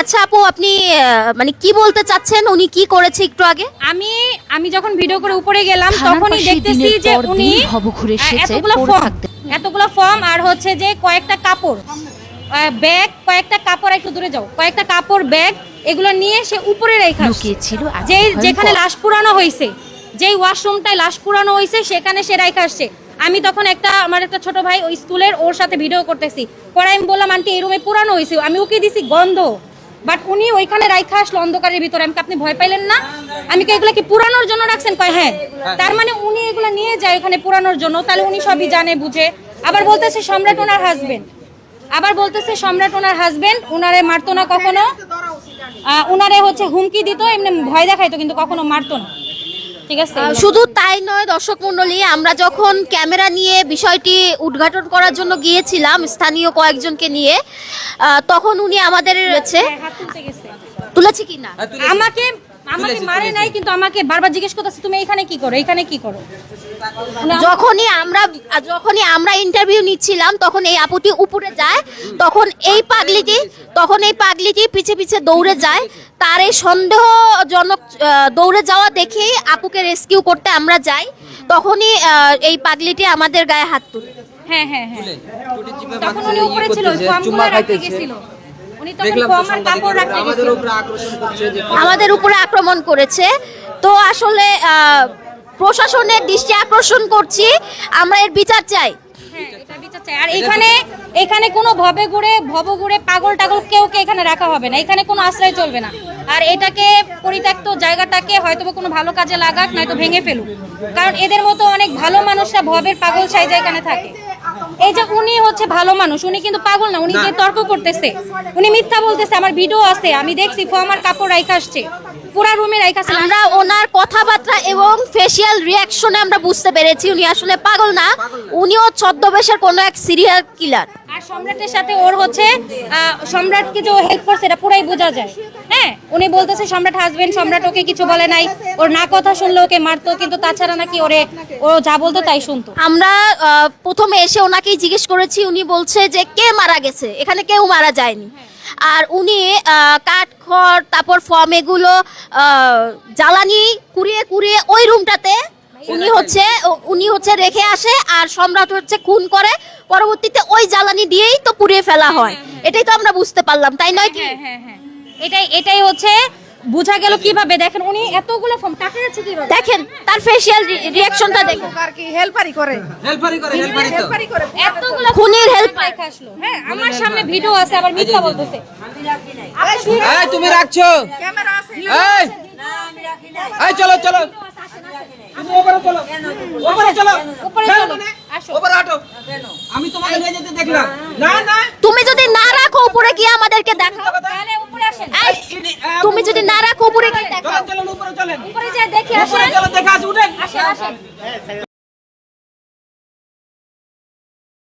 আচ্ছা আপু আপনি মানে কি বলতে চাচ্ছেন? উনি কি করেছে একটু আগে? আমি আমি যখন ভিডিও করে উপরে গেলাম তখনই দেখতেছি যে উনি দিন ভবঘুরে এসেছে, এতগুলো পড়ে ফর্ম এতগুলো ফর্ম আর হচ্ছে যে কয়েকটা কাপড় ব্যাগ কয়েকটা কাপড় একটু দূরে যাও। কয়েকটা কাপড় ব্যাগ এগুলো নিয়ে সে উপরে রেখা লুকিয়েছিল যে যেখানে লাশ পুরানো হয়েছে যেই ওয়াশরুমটায় লাশ পুরানো হয়েছে সেখানে সে রাইখা আসছে। আমি তখন একটা আমার একটা ছোট ভাই ওই স্কুলের ওর সাথে ভিডিও করতেছি। পরে আমি বললাম আন্টি এই রুমে পুরানো হয়েছে আমি ওকে দিছি গন্ধ। বাট উনি ওইখানে রাইখা আসলো অন্ধকারের ভিতরে। আমি আপনি ভয় পাইলেন না? আমি কি এগুলা কি পুরানোর জন্য রাখছেন? কয় হ্যাঁ। তার মানে উনি এগুলো নিয়ে যায় ওখানে পুরানোর জন্য। তাহলে উনি সবই জানে বুঝে। আবার বলতেছে সম্রাট ওনার হাজবেন্ড আবার বলতেছে সম্রাট ওনার হাজবেন্ড উনারে মারতো না কখনো। উনারে হচ্ছে হুমকি দিত এমনি ভয় দেখাইতো কিন্তু কখনো মারতো না। ঠিক আছে? শুধু তাই নয় দর্শক মণ্ডলী আমরা যখন ক্যামেরা নিয়ে বিষয়টি উদ্ঘাটন করার জন্য গিয়েছিলাম স্থানীয় কয়েকজনকে নিয়ে তখন উনি আমাদের রয়েছে। হ্যাঁ। তুলেছে কি না? আমাকে আমাকে মারে নাই কিন্তু আমাকে বারবার জিজ্ঞেস করতেছে তুমি এখানে কি করো? এখানে কি করো? যখনই আমরা যখনই আমরা ইন্টারভিউ নিচ্ছিলাম তখন এই আপুটি উপরে যায় তখন এই পাগলিটি তখন এই পাগলিটি পিছে পিছে দৌড়ে যায়। তার এই সন্দেহজনক দৌড়ে যাওয়া দেখেই আপুকে রেস্কিউ করতে আমরা যাই। তখনই এই পাগলিটি আমাদের গায়ে হাত তুলে। হ্যাঁ হ্যাঁ হ্যাঁ। তখন উনি উপরে ছিল চুম্মা গেছিল। আমাদের উপরে আক্রমণ করেছে। তো আসলে আহ, প্রশাসনের দৃষ্টি আকর্ষণ করছি আমরা এর বিচার চাই। হ্যাঁ, এটা বিচার চাই। আর এখানে এখানে কোনো ভবে ঘুরে ভব ঘুরে পাগল টাগল কেউ কে এখানে রাখা হবে না। এখানে কোনো আশ্রয় চলবে না। আর এটাকে পরিত্যক্ত জায়গাটাকে হয়তো বা কোনো ভালো কাজে লাগাক নয়তো ভেঙে ফেলুক। কারণ এদের মতো অনেক ভালো মানুষরা ভবের পাগল সাইজা এখানে থাকে। এই যে উনি হচ্ছে ভালো মানুষ উনি কিন্তু পাগল না উনি যে তর্ক করতেছে উনি মিথ্যা বলতেছে আমার ভিডিও আছে আমি দেখছি ফর্ম আর কাপড় রাইখা আসছে। পুরা রুমে রাইখা আসছে আমরা ওনার কথাবার্তা এবং ফেসিয়াল রিয়াকশনে আমরা বুঝতে পেরেছি। উনি আসলে পাগল না। উনিও ছদ্মবেশের কোনো এক সিরিয়াল কিলার আর সম্রাটের সাথে ওর হচ্ছে সম্রাটকে যে হেল্প করছে এটা পুরাই বোঝা যায়। হ্যাঁ উনি বলতেছে সম্রাট হাজবেন্ড সম্রাট ওকে কিছু বলে নাই। ওর না কথা শুনলে ওকে মারতো। কিন্তু তাছাড়া নাকি ওরে ও যা বলতো তাই শুনতো। আমরা প্রথমে এসে ওনাকেই জিজ্ঞেস করেছি। উনি বলছে যে কে মারা গেছে? এখানে কেউ মারা যায়নি। আর উনি কাঠ খড় তারপর ফর্ম এগুলো জ্বালানি কুড়িয়ে কুড়িয়ে ওই রুমটাতে উনি হচ্ছে উনি হচ্ছে রেখে আসে আর সম্রাট হচ্ছে খুন করে। পরবর্তীতে ওই জ্বালানি দিয়েই তো পুড়িয়ে ফেলা হয় এটাই তো আমরা বুঝতে পারলাম তাই নয় কি? হ্যাঁ হ্যাঁ হ্যাঁ। এটাই এটাই হচ্ছে বোঝা গেল কীভাবে? দেখেন উনি এতগুলো ফর্ম টাকা যাচ্ছে কীভাবে? দেখেন তার ফেসিয়াল রিয়াকশনটা দেখেন। আর কি হেল্পারি করে। হেল্পারি করে হেল্পারি তো। হেল্পারি করে এতগুলো খুনির হেল্প রেখে আসলো। হ্যাঁ আমার সামনে ভিডিও আছে আবার মিথ্যা বলতেছে। আপনি video- এই তুমি রাখছো। ক্যামেরা আছে। এই। এই চলো চলো। তুমি ওপরে চলো। ওপরে চলো। উপরে চলো? আসো। ওপরে হাঁটো। আমি তোমাকে নিয়ে যেতে দেখলাম। না না। তুমি যদি না রাখো উপরে গিয়ে আমাদেরকে দেখাও তাহলে উপরে আসেন এই, তুমি যদি না রাখো উপরে গিয়ে দেখো উপরে চলেন। উপরে যা দেখে উপরে আসেন। দেখা আছে উঠেন। আসেন আসেন।